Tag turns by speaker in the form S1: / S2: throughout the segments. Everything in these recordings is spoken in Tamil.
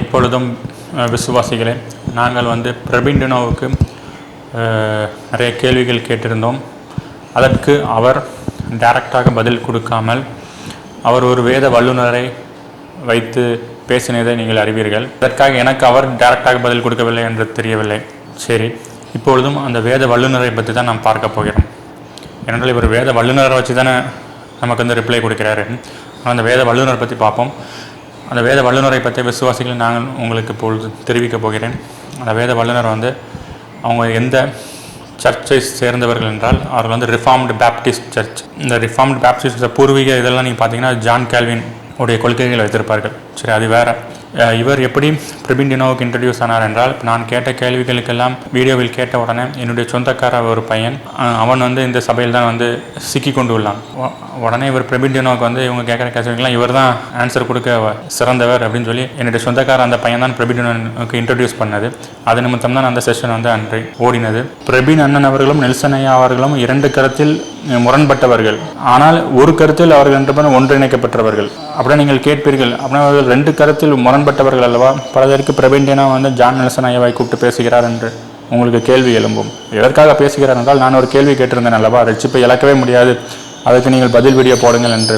S1: இப்பொழுதும் விசுவாசிகளே நாங்கள் வந்து பிரபிண்டனோவுக்கு நிறைய கேள்விகள் கேட்டிருந்தோம். அதற்கு அவர் டைரக்டாக பதில் கொடுக்காமல் அவர் ஒரு வேத வல்லுநரை வைத்து பேசினதை நீங்கள் அறிவீர்கள். அதற்காக எனக்கு அவர் டைரக்டாக பதில் கொடுக்கவில்லை என்று தெரியவில்லை. சரி இப்பொழுதும் அந்த வேத வல்லுநரை பற்றி தான் நாம் பார்க்க போகிறோம். ஏனென்றால் இவர் வேத வல்லுநரை வச்சு தானே நமக்கு வந்து ரிப்ளை கொடுக்கிறாரு. அந்த வேத வல்லுநரை பற்றி பார்ப்போம். அந்த வேத வல்லுநரை பற்றிய விசுவாசிகள் நாங்கள் உங்களுக்கு இப்பொழுது தெரிவிக்கப் போகிறேன். அந்த வேத வல்லுநர் வந்து அவங்க எந்த சர்ச்சை சேர்ந்தவர்கள் என்றால் அவர்கள் வந்து ரிஃபார்ம்டு பேப்டிஸ்ட் சர்ச் இந்த ரிஃபார்ம்டு பேப்டிஸ்ட் பூர்வீக இதெல்லாம் நீங்கள் பார்த்தீங்கன்னா ஜான் கேல்வின் உடைய கொள்கைகள் வைத்திருப்பார்கள். சரி அது வேறு. இவர் எப்படி பிரபிண்டினோவுக்கு இன்ட்ரடியூஸ் ஆனார் என்றால் நான் கேட்ட கேள்விகளுக்கெல்லாம் வீடியோவில் கேட்ட உடனே என்னுடைய சொந்தக்கார ஒரு பையன் அவன் வந்து இந்த சபையில் தான் வந்து சிக்கி கொண்டு உள்ளான் உடனே இவர் பிரபிண்டினோவுக்கு வந்து இவங்க கேட்குற கேள்விகள்லாம் இவர் தான் ஆன்சர் கொடுக்க சிறந்தவர் அப்படின்னு சொல்லி என்னுடைய சொந்தக்கார அந்த பையன் தான் பிரபிண்டினோக்கு இன்ட்ரடியூஸ் பண்ணது. அது நிமித்தம் தான் அந்த செஷன் வந்து அன்று ஓடினது. பிரபீன் அண்ணன் அவர்களும் நெல்சன் ஐயா அவர்களும் இரண்டு கருத்தில் முரண்பட்டவர்கள். ஆனால் ஒரு கருத்தில் அவர்கள் என்று ஒன்றிணைக்கப்பட்டவர்கள். அப்படியே நீங்கள் கேட்பீர்கள். அப்படின்னா அவர்கள் ரெண்டு கருத்தில் முரண்பட்டவர்கள் அல்லவா? பலதற்கு பிரபீண்டியனா வந்து ஜான் நெல்சன் ஐயாவை கூப்பிட்டு பேசுகிறார் என்று உங்களுக்கு கேள்வி எழும்பும். எதற்காக பேசுகிறார் என்றால் நான் ஒரு கேள்வி கேட்டிருந்தேன் அல்லவா? ரட்சிப்பை இழக்கவே முடியாது. அதுக்கு நீங்கள் பதில் வீடியோ போடுங்கள் என்று.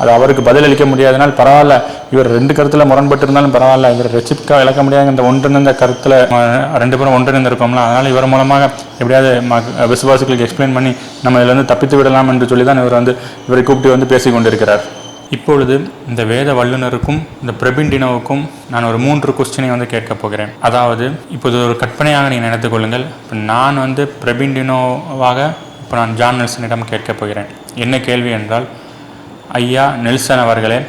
S1: அது அவருக்கு பதிலளிக்க முடியாதனால் பரவாயில்ல. இவர் ரெண்டு கருத்தில் முரண்பட்டு இருந்தாலும் பரவாயில்ல. இவர் ரட்சிப்பா விளக்க முடியாத. இந்த ஒன்றிணைந்த கருத்தில் ரெண்டு பேரும் ஒன்றிணைந்திருக்கோம்ல அதனால் இவர் மூலமாக எப்படியாவது விசுவாசிகளுக்கு எக்ஸ்பிளைன் பண்ணி நம்ம இதிலிருந்து தப்பித்து விடலாம் என்று சொல்லி தான் இவர் வந்து இவரை கூப்பிட்டு வந்து பேசி கொண்டிருக்கிறார். இப்பொழுது இந்த வேத வல்லுனருக்கும் இந்த பிரபிண்டினோவுக்கும் நான் ஒரு மூன்று கொஸ்டினை வந்து கேட்க போகிறேன். அதாவது இப்போது ஒரு கற்பனையாக நீங்கள் நினைத்துக்கொள்ளுங்கள் இப்போ நான் வந்து பிரபிண்டினோவாக இப்போ நான் ஜான் நெல்சனிடம் கேட்க போகிறேன். என்ன கேள்வி என்றால் ஐயா நெல்சன் அவர்களே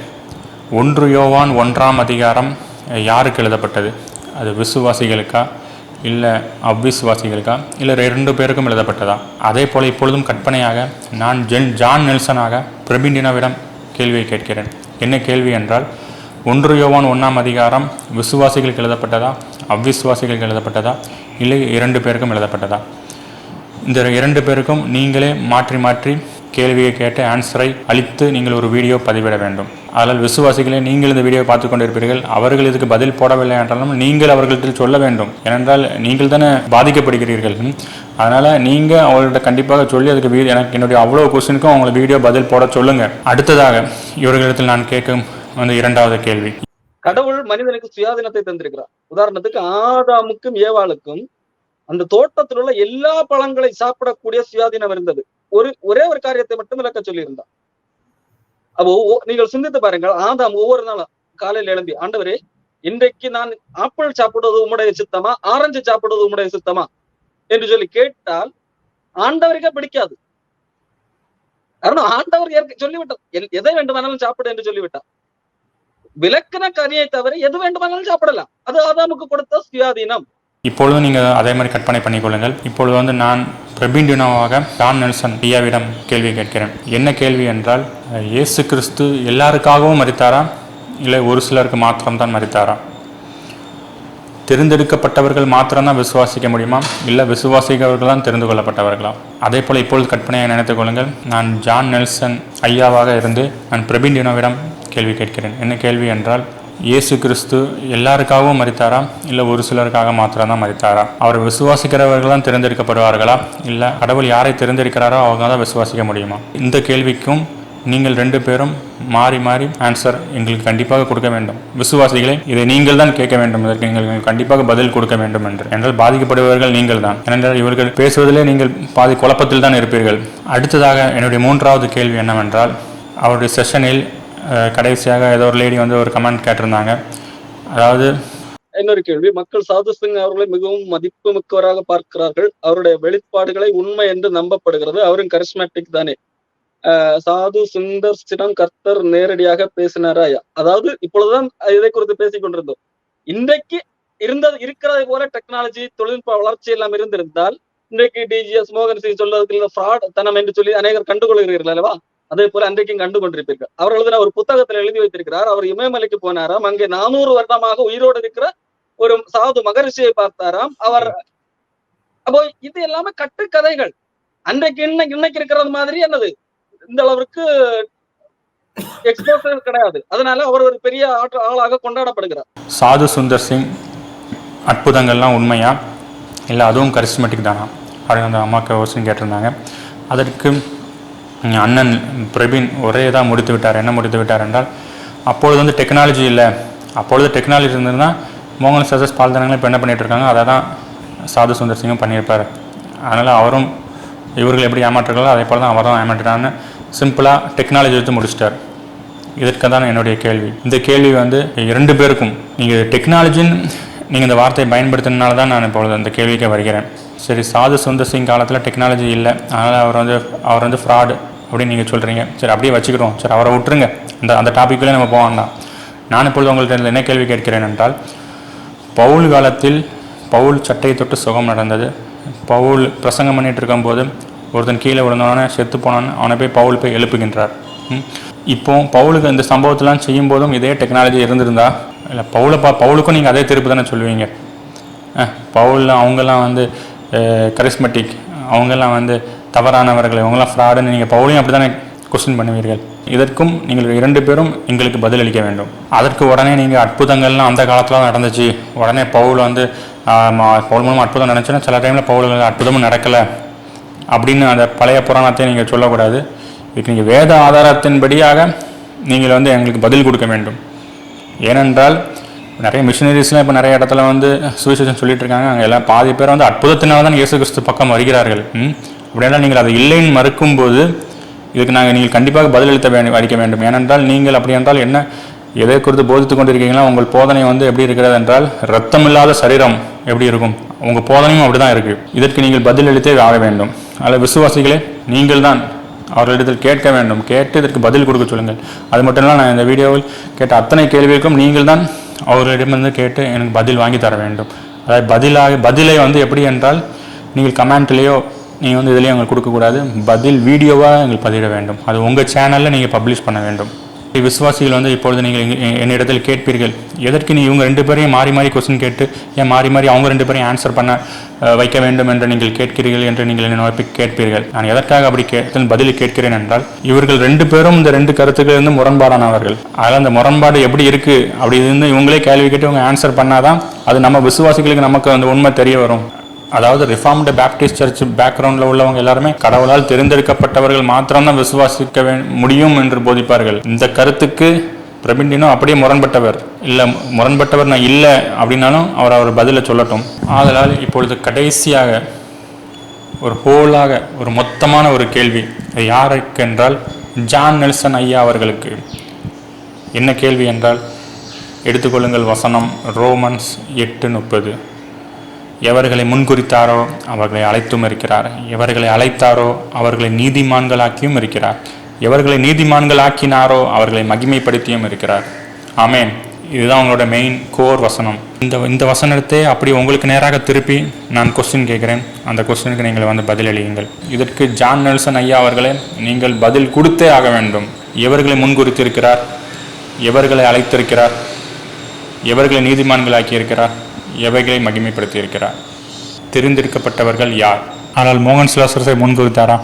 S1: ஒன்று யோவான் ஒன்றாம் அதிகாரம் யாருக்கு எழுதப்பட்டது? அது விசுவாசிகளுக்கா? இல்லை அவ்விசுவாசிகளுக்கா? இல்லை ரெண்டு பேருக்கும் எழுதப்பட்டதா? அதே போல் இப்பொழுதும் கற்பனையாக நான் ஜென் ஜான் நெல்சனாக பிரபிண்டினோவிடம் கேள்வியை கேட்கிறேன். என்ன கேள்வி என்றால் ஒன்று யோவான் ஒன்றாம் அதிகாரம் விசுவாசிகளுக்கு எழுதப்பட்டதா? அவ்விசுவாசிகளுக்கு எழுதப்பட்டதா? இல்லை இரண்டு பேருக்கும் எழுதப்பட்டதா? இந்த இரண்டு பேருக்கும் நீங்களே மாற்றி மாற்றி கேள்வியை கேட்டு ஆன்சரை அளித்து நீங்கள் ஒரு வீடியோ பதிவிட வேண்டும். அதனால் விசுவாசிகளே நீங்கள் இந்த வீடியோவை பார்த்து கொண்டிருப்பீர்கள். அவர்கள் இதுக்கு பதில் போடவில்லை என்றாலும் நீங்கள் அவர்களிடத்தில் சொல்ல வேண்டும். ஏனென்றால் நீங்கள் தானே பாதிக்கப்படுகிறீர்கள். அதனால் நீங்கள் அவர்கள்ட்ட கண்டிப்பாக சொல்லி அதுக்கு வீ எனக்கு என்னுடைய அவ்வளோ கொஸ்டினுக்கும் அவங்களை வீடியோ பதில் போட சொல்லுங்கள் அடுத்ததாக இவர்களிடத்தில் நான் கேட்கும் வந்து இரண்டாவது கேள்வி.
S2: கடவுள் மனிதனுக்கு சுயாதீனத்தை தந்திருக்கிறார். உதாரணத்துக்கு ஆதாமுக்கும் ஏவாளுக்கும் அந்த தோட்டத்தில் உள்ள எல்லா பழங்களை சாப்பிடக்கூடிய சுயாதீனம் இருந்தது. ஒரு ஒரே ஒரு காரியத்தை மட்டும் விளக்க சொல்லியிருந்தார் அப்போ நீங்கள் சிந்தித்து பாருங்கள் ஆதாம் ஒவ்வொரு நாளும் காலையில் எழும்பி ஆண்டவரே இன்றைக்கு நான் ஆப்பிள் சாப்பிடுவது உம்முடைய சித்தமா? ஆரஞ்சு சாப்பிடுவது உம்முடைய சித்தமா? என்று சொல்லி கேட்டால் ஆண்டவருக்கே பிடிக்காது. காரணம் ஆண்டவர் ஏற்க சொல்லிவிட்டார். எதை வேண்டுமானாலும் சாப்பிடு என்று சொல்லிவிட்டார். விளக்கின கரியை தவிர எது வேண்டுமானாலும் சாப்பிடலாம். அது ஆதாமுக்கு கொடுத்த சுயாதீனம்.
S1: இப்பொழுதும் நீங்க அதே மாதிரி கற்பனை பண்ணிக்கொள்ளுங்கள். இப்பொழுது வந்து நான் பிரபிண்டினோவாக டான் நெல்சன் ஐயாவிடம் கேள்வி கேட்கிறேன். என்ன கேள்வி என்றால் இயேசு கிறிஸ்து எல்லாருக்காகவும் மறித்தாரா இல்லை ஒரு சிலருக்கு மாத்திரம்தான் மறித்தாரா தெரிந்தெடுக்கப்பட்டவர்கள் மாத்திரம்தான் விசுவாசிக்க முடியுமா? இல்லை விசுவாசிக்கவர்கள் தான் தெரிந்து கொள்ளப்பட்டவர்களா அதே போல் இப்பொழுது கற்பனையை நினைத்துக் கொள்ளுங்கள். நான் ஜான் நெல்சன் ஐயாவாக இருந்து நான் பிரபிண்டினோவிடம் கேள்வி கேட்கிறேன். என்ன கேள்வி என்றால் இயேசு கிறிஸ்து எல்லாருக்காகவும் மறித்தாரா இல்லை ஒரு சிலருக்காக மாத்திரம்தான் மறித்தாரா அவர் விசுவாசிக்கிறவர்கள் தான் தேர்ந்தெடுக்கப்படுவார்களா? இல்லை கடவுள் யாரை தேர்ந்தெடுக்கிறாரோ அவங்க தான் விசுவாசிக்க முடியுமா? இந்த கேள்விக்கும் நீங்கள் ரெண்டு பேரும் மாறி மாறி ஆன்சர் எங்களுக்கு கண்டிப்பாக கொடுக்க வேண்டும். விசுவாசிகளே இதை நீங்கள் தான் கேட்க வேண்டும். இதற்கு நீங்கள் கண்டிப்பாக பதில் கொடுக்க வேண்டும் என்று. என்றால் பாதிக்கப்படுபவர்கள் நீங்கள் தான் ஏனென்றால் இவர்கள் பேசுவதிலே நீங்கள் பாதி குழப்பத்தில் தான் இருப்பீர்கள். அடுத்ததாக என்னுடைய மூன்றாவது கேள்வி என்னவென்றால் அவருடைய செஷனில் கடைசியாக ஏதோ ஒரு லேடி வந்து ஒரு கமெண்ட் கேட்டிருந்தாங்க. அதாவது
S2: இன்னொரு கேள்வி மக்கள் சாது சிங் அவர்களை மிகவும் மதிப்பு மிக்கவராக பார்க்கிறார்கள். அவருடைய வெளிப்பாடுகளை உண்மை என்று நம்பப்படுகிறது. அவரும் கரிஸ்மேட்டிக் தானே. சாது சுந்தர் சிடம் கர்த்தர் நேரடியாக பேசினாரா அதாவது இப்பொழுதுதான் இதை குறித்து பேசிக் கொண்டிருந்தோம். இன்றைக்கு இருந்தது இருக்கிறதை போல டெக்னாலஜி தொழில்நுட்ப வளர்ச்சி எல்லாம் இருந்திருந்தால் இன்றைக்கு டிஜிஎஸ் மோகன் சிங் சொல்வதற்கு ஃப்ராட் தனம் என்று சொல்லி அநேகர் கண்டுகொள்கிறீர்கள் அல்லவா? அதே போல அன்றைக்கும் கண்டு கொண்டிருப்பீர்கள் அவர் எழுதின ஒரு புத்தகத்தில் எழுதி வைத்திருக்கிறார் அவர் இமயமலைக்கு போனாராம் அங்கே நானூறு வருடமாக உயிரோடு இருக்கிற ஒரு சாது மகரிஷியை பார்த்தாராம். அவர் அப்போ இது எல்லாமே கட்டுக்கதைகள். அன்றைக்கு இன்னைக்கு இன்னைக்கு இருக்கிறது மாதிரி என்னது? இந்த அளவிற்கு எக்ஸ்போசர் கிடையாது. அதனால அவர் ஒரு பெரிய ஆற்ற- ஆளாக கொண்டாடப்படுகிறார்.
S1: சாது சுந்தர் சிங் அற்புதங்கள்லாம் உண்மையா? இல்லை அதுவும் கரிஸ்மெட்டிக் தானா? அப்படின்னு அந்த அம்மாவுக்கு கொஸ்டின் கேட்டிருந்தாங்க. அதற்கு அண்ணன் பிரபீன் ஒரே இதாக முடித்து விட்டார். என்ன முடித்து விட்டார் என்றால் அப்பொழுது வந்து டெக்னாலஜி இல்லை. அப்பொழுது டெக்னாலஜி இருந்ததுன்னா மோகன் சஜஸ் பால்தனங்களும் இப்போ என்ன பண்ணிகிட்டு இருக்காங்க? அதை தான் சாது சுந்தர் சிங்கும் பண்ணியிருப்பார். அதனால் அவரும் இவர்கள் எப்படி ஏமாற்றுறாங்களோ அதே போல் தான் அவர் தான் ஏமாற்றிட்டான்னு சிம்பிளாக டெக்னாலஜி எடுத்து முடிச்சிட்டார். இதற்கு தான் என்னுடைய கேள்வி. இந்த கேள்வி வந்து இரண்டு பேருக்கும். நீங்கள் டெக்னாலஜின்னு நீங்கள் இந்த வார்த்தையை பயன்படுத்தினால தான் நான் இப்பொழுது அந்த கேள்விக்கு வருகிறேன். சரி சாது சுந்தர் சிங் காலத்தில் டெக்னாலஜி இல்லை. அதனால் அவர் வந்து அவர் வந்து ஃப்ராடு அப்படின்னு நீங்கள் சொல்கிறீங்க சரி அப்படியே வச்சுக்கிறோம் சரி அவரை விட்டுருங்க. அந்த அந்த டாப்பிக்குள்ளே நம்ம போக வேண்டாம் நான் இப்பொழுது உங்கள்கிட்ட என்ன கேள்வி கேட்கிறேன் என்றால் பவுல் காலத்தில் பவுல் சட்டையை தொட்டு சுகம் நடந்தது. பவுல் பிரசங்கம் பண்ணிட்டு இருக்கும்போது ஒருத்தன் கீழே விழுந்தவனே செத்து போனான்னு அவனை போய் பவுல் போய் எழுப்புகின்றார். இப்போ பவுலுக்கு இந்த சம்பவத்தெல்லாம் செய்யும்போதும் இதே டெக்னாலஜி இருந்திருந்தா இல்லை பவுலை பா பவுலுக்கும் நீங்கள் அதே திருப்பு தானே சொல்லுவீங்க. பவுலில் அவங்கெல்லாம் வந்து கரிஸ்மெட்டிக் அவங்கெல்லாம் வந்து தவறானவர்கள் இவங்கெல்லாம் ஃப்ராடுன்னு நீங்கள் பவுலையும் அப்படி தானே கொஸ்டின் பண்ணுவீர்கள். இதற்கும் நீங்கள் இரண்டு பேரும் எங்களுக்கு பதிலளிக்க வேண்டும். அதற்கு உடனே நீங்கள் அற்புதங்கள்லாம் அந்த காலத்தில் நடந்துச்சு. உடனே பவுல் வந்து பவுல் மூலமாக அற்புதம் நடந்துச்சுன்னா சில டைமில் பவுல் அற்புதமும் நடக்கலை. அப்படின்னு அந்த பழைய புராணத்தை நீங்கள் சொல்லக்கூடாது. இதுக்கு நீங்கள் வேத ஆதாரத்தின்படியாக நீங்கள் வந்து எங்களுக்கு பதில் கொடுக்க வேண்டும். ஏனென்றால் நிறைய மிஷினரிஸ்லாம் இப்போ நிறைய இடத்துல வந்து சுவிசேஷன் சொல்லிட்டு இருக்காங்க. அங்கே எல்லாம் பாதி பேர் வந்து அற்புதத்தினால தான் இயேசு கிறிஸ்து பக்கம் வருகிறார்கள். அப்படியெல்லாம் நீங்கள் அதை இல்லைன்னு மறுக்கும்போது இதுக்கு நாங்கள் நீங்கள் கண்டிப்பாக பதிலளித்த வேண்டும் அளிக்க வேண்டும். ஏனென்றால் நீங்கள் அப்படி என்றால் என்ன? எதை குறித்து போதித்து கொண்டிருக்கீங்களா? உங்கள் போதனை வந்து எப்படி இருக்கிறது என்றால் ரத்தமில்லாத சரீரம் எப்படி இருக்கும்? உங்கள் போதனையும் அப்படி தான் இருக்குது இதற்கு நீங்கள் பதிலளித்தே ஆக வேண்டும். அதில் விசுவாசிகளே நீங்கள் தான் அவர்களிடத்தில் கேட்க வேண்டும். கேட்டு இதற்கு பதில் கொடுக்க சொல்லுங்கள். அது மட்டும் இல்லை நான் இந்த வீடியோவில் கேட்ட அத்தனை கேள்விகளுக்கும் நீங்கள் தான் அவர்களிடமிருந்து கேட்டு எனக்கு பதில் வாங்கி தர வேண்டும். அதாவது பதிலாக பதிலை வந்து எப்படி என்றால் நீங்கள் கமெண்ட்லேயோ நீங்கள் வந்து இதுலேயும் எங்களுக்கு கொடுக்கக்கூடாது பதில் வீடியோவாக எங்களுக்கு பதிவிட வேண்டும். அது உங்கள் சேனலில் நீங்கள் பப்ளிஷ் பண்ண வேண்டும். விசுவாசிகள் வந்து இப்பொழுது நீங்கள் என்னிடத்தில் கேட்பீர்கள். எதற்கு நீ இவங்க ரெண்டு பேரையும் மாறி மாறி கொஸ்டின் கேட்டு ஏன் மாறி மாறி அவங்க ரெண்டு பேரையும் ஆன்சர் பண்ண வைக்க வேண்டும் என்று நீங்கள் கேட்கிறீர்கள் என்று நீங்கள் என்னை நோக்கி கேட்பீர்கள். நான் எதற்காக அப்படி கே பதில் கேட்கிறேன் என்றால் இவர்கள் ரெண்டு பேரும் இந்த ரெண்டு கருத்துக்களிலிருந்து முரண்பாடானவர்கள். அதில் அந்த முரண்பாடு எப்படி இருக்குது அப்படி இருந்து இவங்களே கேள்வி கேட்டு இவங்க ஆன்சர் பண்ணாதான் அது நம்ம விசுவாசிகளுக்கு நமக்கு அந்த உண்மை தெரிய வரும். அதாவது ரிஃபார்ம்டு பேப்டிஸ்ட் சர்ச் பேக்ரவுண்டில் உள்ளவங்க எல்லாருமே கடவுளால் தெரிந்தெடுக்கப்பட்டவர்கள் மாத்திரம்தான் விசுவாசிக்க முடியும் என்று போதிப்பார்கள். இந்த கருத்துக்கு பிரபிண்டினோ அப்படியே முரண்பட்டவர். இல்லை முரண்பட்டவர் நான் இல்லை அப்படின்னாலும் அவர் அவர் பதிலை சொல்லட்டும். ஆதலால் இப்பொழுது கடைசியாக ஒரு ஹோலாக ஒரு மொத்தமான ஒரு கேள்வி. அது யாருக்கு என்றால் ஜான் நெல்சன் ஐயா அவர்களுக்கு. என்ன கேள்வி என்றால் எடுத்துக்கொள்ளுங்கள் வசனம் ரோமன்ஸ் எட்டு முப்பது. எவர்களை முன்குறித்தாரோ அவர்களை அழைத்தும் இருக்கிறார். எவர்களை அழைத்தாரோ அவர்களை நீதிமான்களாக்கியும் இருக்கிறார். எவர்களை நீதிமான்களாக்கினாரோ அவர்களை மகிமைப்படுத்தியும் இருக்கிறார். ஆமேன். இதுதான் உங்களோட மெயின் கோர் வசனம். இந்த இந்த வசனத்தை அப்படி உங்களுக்கு நேராக திருப்பி நான் கொஸ்டின் கேட்குறேன். அந்த கொஸ்டினுக்கு நீங்கள் வந்து பதிலளியுங்கள் இதற்கு ஜான் நெல்சன் ஐயா அவர்களே நீங்கள் பதில் கொடுத்தே ஆக வேண்டும். எவர்களை முன்குறித்திருக்கிறார்? எவர்களை அழைத்திருக்கிறார்? எவர்களை நீதிமான்களாக்கி இருக்கிறார் எவைகளை மகிமைப்படுத்தி இருக்கிறார் தெரிந்திருக்கப்பட்டவர்கள் யார்? ஆனால் மோகன் சிலாசரசை முன்குறித்தாரா?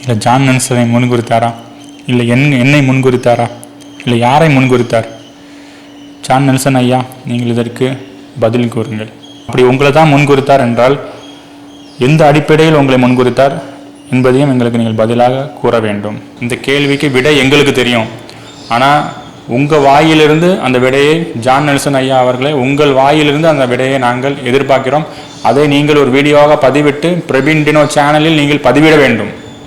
S1: இல்லை ஜான் நன்சனை முன்குறித்தாரா? இல்லை என் என்னை முன்குறித்தாரா? இல்லை யாரை முன்குறித்தார்? ஜான் நெல்சன் ஐயா நீங்கள் இதற்கு பதில் கூறுங்கள். அப்படி உங்களை தான் முன்குறித்தார் என்றால் எந்த அடிப்படையில் உங்களை முன்குறித்தார் என்பதையும் எங்களுக்கு நீங்கள் பதிலாக கூற வேண்டும். இந்த கேள்விக்கு விடை எங்களுக்கு தெரியும். ஆனால் உங்கள் வாயிலிருந்து அந்த விடையை ஜான் நெல்சன் ஐயா அவர்களே உங்கள் வாயிலிருந்து அந்த விடையை நாங்கள் எதிர்பார்க்கிறோம். அதை நீங்கள் ஒரு வீடியோவாக பதிவிட்டு பிரபீன் டினோ சேனலில் நீங்கள் பதிவிட வேண்டும்.